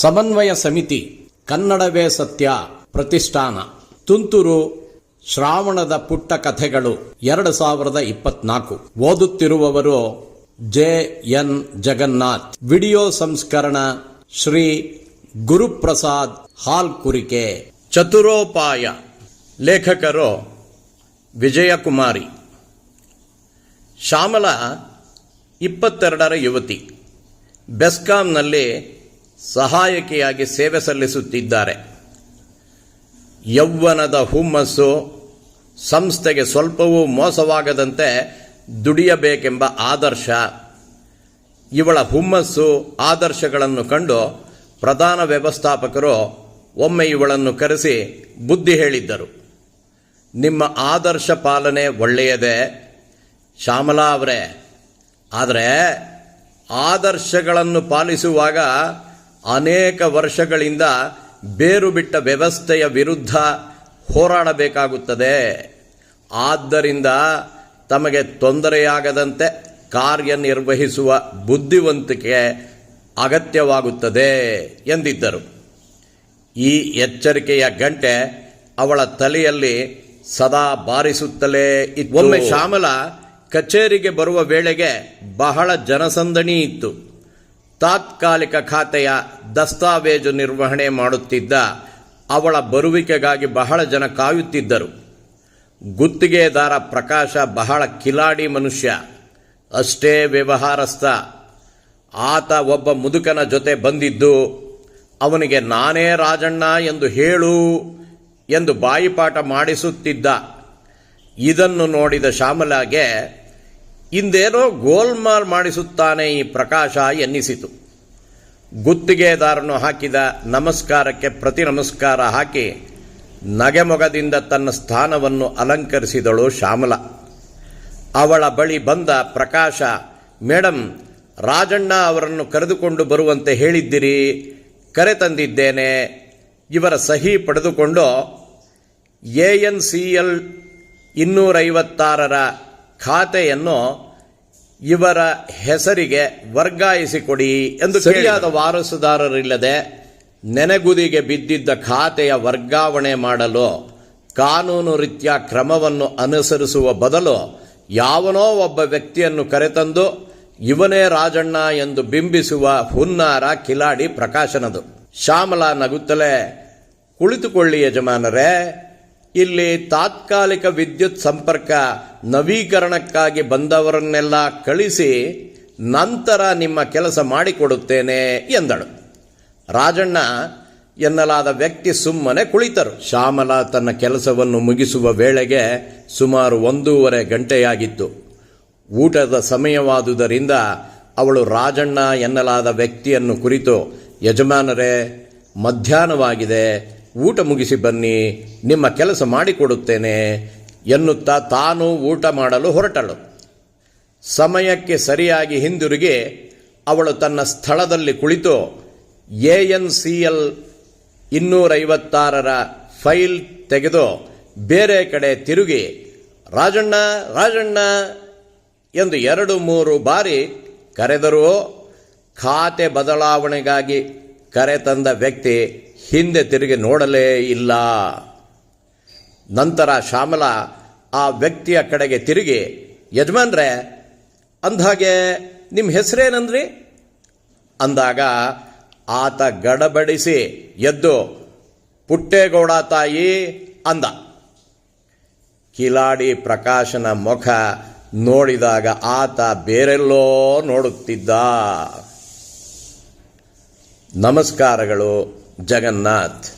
ಸಮನ್ವಯ ಸಮಿತಿ ಕನ್ನಡವೇ ಸತ್ಯ ಪ್ರತಿಷ್ಠಾನ. ತುಂತುರು ಶ್ರಾವಣದ ಪುಟ್ಟ ಕಥೆಗಳು ಎರಡು ಸಾವಿರದ ಇಪ್ಪತ್ನಾಲ್ಕು. ಓದುತ್ತಿರುವವರು ಜೆ ಎನ್ ಜಗನ್ನಾಥ್. ವಿಡಿಯೋ ಸಂಸ್ಕರಣ ಶ್ರೀ ಗುರುಪ್ರಸಾದ್ ಹಾಲ್ ಕುರಿಕೆ ಚತುರೋಪಾಯ ಲೇಖಕರು ವಿಜಯಕುಮಾರಿ. ಶ್ಯಾಮಲ ಇಪ್ಪತ್ತೆರಡರ ಯುವತಿ. ಬೆಸ್ಕಾಂನಲ್ಲಿ ಸಹಾಯಕಿಯಾಗಿ ಸೇವೆ ಸಲ್ಲಿಸುತ್ತಿದ್ದಾರೆ. ಯೌವನದ ಹುಮ್ಮಸ್ಸು ಸಂಸ್ಥೆಗೆ ಸ್ವಲ್ಪವೂ ಮೋಸವಾಗದಂತೆ ದುಡಿಯಬೇಕೆಂಬ ಆದರ್ಶ, ಇವಳ ಹುಮ್ಮಸ್ಸು ಆದರ್ಶಗಳನ್ನು ಕಂಡು ಪ್ರಧಾನ ವ್ಯವಸ್ಥಾಪಕರು ಒಮ್ಮೆ ಇವಳನ್ನು ಕರೆಸಿ ಬುದ್ಧಿ ಹೇಳಿದ್ದರು. ನಿಮ್ಮ ಆದರ್ಶ ಪಾಲನೆ ಒಳ್ಳೆಯದೇ? ಶ್ಯಾಮಲಾ ಅವರೇ, ಆದರೆ ಆದರ್ಶಗಳನ್ನು ಪಾಲಿಸುವಾಗ ಅನೇಕ ವರ್ಷಗಳಿಂದ ಬೇರು ಬಿಟ್ಟ ವ್ಯವಸ್ಥೆಯ ವಿರುದ್ಧ ಹೋರಾಡಬೇಕಾಗುತ್ತದೆ. ಆದ್ದರಿಂದ ತಮಗೆ ತೊಂದರೆಯಾಗದಂತೆ ಕಾರ್ಯನಿರ್ವಹಿಸುವ ಬುದ್ಧಿವಂತಿಕೆ ಅಗತ್ಯವಾಗುತ್ತದೆ ಎಂದಿದ್ದರು. ಈ ಎಚ್ಚರಿಕೆಯ ಗಂಟೆ ಅವಳ ತಲೆಯಲ್ಲಿ ಸದಾ ಬಾರಿಸುತ್ತಲೇ ಒಮ್ಮೆ ಶ್ಯಾಮಲ ಕಚೇರಿಗೆ ಬರುವ ವೇಳೆಗೆ ಬಹಳ ಜನಸಂದಣಿ ಇತ್ತು. ತಾತ್ಕಾಲಿಕ ಖಾತೆಯ ದಸ್ತಾವೇಜು ನಿರ್ವಹಣೆ ಮಾಡುತ್ತಿದ್ದ ಅವಳ ಬರುವಿಕೆಗಾಗಿ ಬಹಳ ಜನ ಕಾಯುತ್ತಿದ್ದರು. ಗುತ್ತಿಗೆದಾರ ಪ್ರಕಾಶ ಬಹಳ ಕಿಲಾಡಿ ಮನುಷ್ಯ. ಅಷ್ಟೇ ವ್ಯವಹಾರಸ್ಥ. ಆತ ಒಬ್ಬ ಮುದುಕನ ಜೊತೆ ಬಂದಿದ್ದು, ಅವನಿಗೆ ನಾನೇ ರಾಜಣ್ಣ ಎಂದು ಹೇಳು ಎಂದು ಬಾಯಿಪಾಠ ಮಾಡಿಸುತ್ತಿದ್ದ. ಇದನ್ನು ನೋಡಿದ ಶ್ಯಾಮಲಾಗೆ ಇಂದೇನೋ ಗೋಲ್ಮಾಲ್ ಮಾಡಿಸುತ್ತಾನೆ ಈ ಪ್ರಕಾಶ ಎನ್ನಿಸಿತು. ಗುತ್ತಿಗೆದಾರನು ಹಾಕಿದ ನಮಸ್ಕಾರಕ್ಕೆ ಪ್ರತಿ ನಮಸ್ಕಾರ ಹಾಕಿ ನಗೆಮೊಗದಿಂದ ತನ್ನ ಸ್ಥಾನವನ್ನು ಅಲಂಕರಿಸಿದಳು ಶ್ಯಾಮಲ. ಅವಳ ಬಳಿ ಬಂದ ಪ್ರಕಾಶ ಮೇಡಮ್ ರಾಜಣ್ಣ ಅವರನ್ನು ಕರೆದುಕೊಂಡು ಬರುವಂತೆ ಹೇಳಿದ್ದೀರಿ, ಕರೆ ತಂದಿದ್ದೇನೆ. ಇವರ ಸಹಿ ಪಡೆದುಕೊಂಡು ಎ ಎನ್ ಸಿ ಎಲ್ ಇನ್ನೂರೈವತ್ತಾರರ ಖಾತೆಯನ್ನು ಇವರ ಹೆಸರಿಗೆ ವರ್ಗಾಯಿಸಿಕೊಡಿ ಎಂದು ಸರಿಯಾದ ವಾರಸುದಾರರಿಲ್ಲದೆ ನೆನೆಗುದಿಗೆ ಬಿದ್ದಿದ್ದ ಖಾತೆಯ ವರ್ಗಾವಣೆ ಮಾಡಲು ಕಾನೂನು ರೀತಿಯ ಕ್ರಮವನ್ನು ಅನುಸರಿಸುವ ಬದಲು ಯಾವನೋ ಒಬ್ಬ ವ್ಯಕ್ತಿಯನ್ನು ಕರೆತಂದು ಇವನೇ ರಾಜಣ್ಣ ಎಂದು ಬಿಂಬಿಸುವ ಹುನ್ನಾರ ಕಿಲಾಡಿ ಪ್ರಕಾಶನದು. ಶ್ಯಾಮಲ ನಗುತ್ತಲೇ ಕುಳಿತುಕೊಳ್ಳಿ ಯಜಮಾನರೇ ಇಲ್ಲಿ ತಾತ್ಕಾಲಿಕ ವಿದ್ಯುತ್ ಸಂಪರ್ಕ ನವೀಕರಣಕ್ಕಾಗಿ ಬಂದವರನ್ನೆಲ್ಲ ಕಳಿಸಿ ನಂತರ ನಿಮ್ಮ ಕೆಲಸ ಮಾಡಿಕೊಡುತ್ತೇನೆ ಎಂದಳು. ರಾಜಣ್ಣ ಎನ್ನಲಾದ ವ್ಯಕ್ತಿ ಸುಮ್ಮನೆ ಕುಳಿತರು. ಶ್ಯಾಮಲ ತನ್ನ ಕೆಲಸವನ್ನು ಮುಗಿಸುವ ವೇಳೆಗೆ ಸುಮಾರು ಒಂದೂವರೆ ಗಂಟೆಯಾಗಿತ್ತು. ಊಟದ ಸಮಯವಾದುದರಿಂದ ಅವಳು ರಾಜಣ್ಣ ಎನ್ನಲಾದ ವ್ಯಕ್ತಿಯನ್ನು ಕುರಿತು, ಯಜಮಾನರೇ, ಮಧ್ಯಾಹ್ನವಾಗಿದೆ. ಊಟ ಮುಗಿಸಿ ಬನ್ನಿ, ನಿಮ್ಮ ಕೆಲಸ ಮಾಡಿಕೊಡುತ್ತೇನೆ ಎನ್ನುತ್ತಾ ತಾನು ಊಟ ಮಾಡಲು ಹೊರಟಳು. ಸಮಯಕ್ಕೆ ಸರಿಯಾಗಿ ಹಿಂದಿರುಗಿ ಅವಳು ತನ್ನ ಸ್ಥಳದಲ್ಲಿ ಕುಳಿತು ಎ ಎನ್ ಸಿ ಎಲ್ ಇನ್ನೂರೈವತ್ತಾರರ ಫೈಲ್ ತೆಗೆದು ಬೇರೆ ಕಡೆ ತಿರುಗಿ, ರಾಜಣ್ಣ ರಾಜಣ್ಣ ಎಂದು ಎರಡು ಮೂರು ಬಾರಿ ಕರೆದರೂ ಖಾತೆ ಬದಲಾವಣೆಗಾಗಿ ಕರೆ ತಂದ ವ್ಯಕ್ತಿ ಹಿಂದೆ ತಿರುಗಿ ನೋಡಲೇ ಇಲ್ಲ. ನಂತರ ಶ್ಯಾಮಲ ಆ ವ್ಯಕ್ತಿಯ ಕಡೆಗೆ ತಿರುಗಿ, ಯಜಮಾನ್ರೆ ಅಂದಾಗೆ ನಿಮ್ಮ ಹೆಸರೇನಂದ್ರಿ? ಅಂದಾಗ, ಆತ ಗಡಬಡಿಸಿ ಎದ್ದು, ಪುಟ್ಟೇಗೌಡ ತಾಯಿ ಅಂದ. ಕಿಲಾಡಿ ಪ್ರಕಾಶನ ಮುಖ ನೋಡಿದಾಗ ಆತ ಬೇರೆಲ್ಲೋ ನೋಡುತ್ತಿದ್ದ. ನಮಸ್ಕಾರಗಳು. ಜಗನ್ನಾಥ್